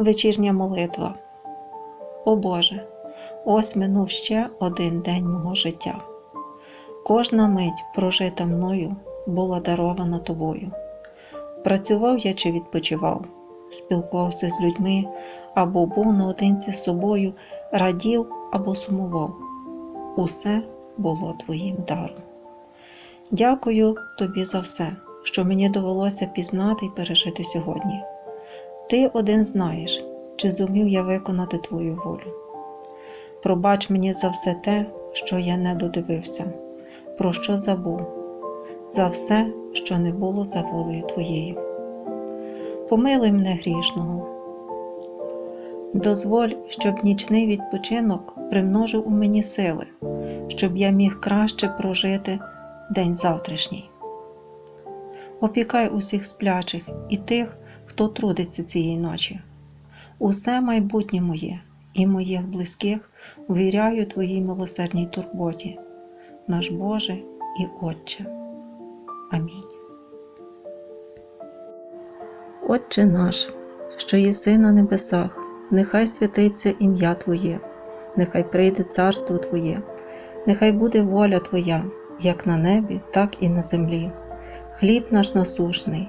Вечірня молитва. О Боже, ось минув ще один день мого життя. Кожна мить, прожита мною, була дарована тобою. Працював я чи відпочивав, спілкувався з людьми або був наодинці з собою, радів або сумував. Усе було твоїм даром. Дякую тобі за все, що мені довелося пізнати і пережити сьогодні. Ти один знаєш, чи зумів я виконати твою волю. Пробач мені за все те, що я не додивився, про що забув, за все, що не було за волею твоєю. Помилуй мене грішного. Дозволь, щоб нічний відпочинок примножив у мені сили, щоб я міг краще прожити день завтрашній. Опікай усіх сплячих і тих, хто трудиться цієї ночі. Усе майбутнє моє і моїх близьких увіряю Твоїй милосердній турботі, наш Боже і Отче. Амінь. Отче наш, що єси на небесах, нехай святиться ім'я Твоє, нехай прийде царство Твоє, нехай буде воля Твоя, як на небі, так і на землі. Хліб наш насушний,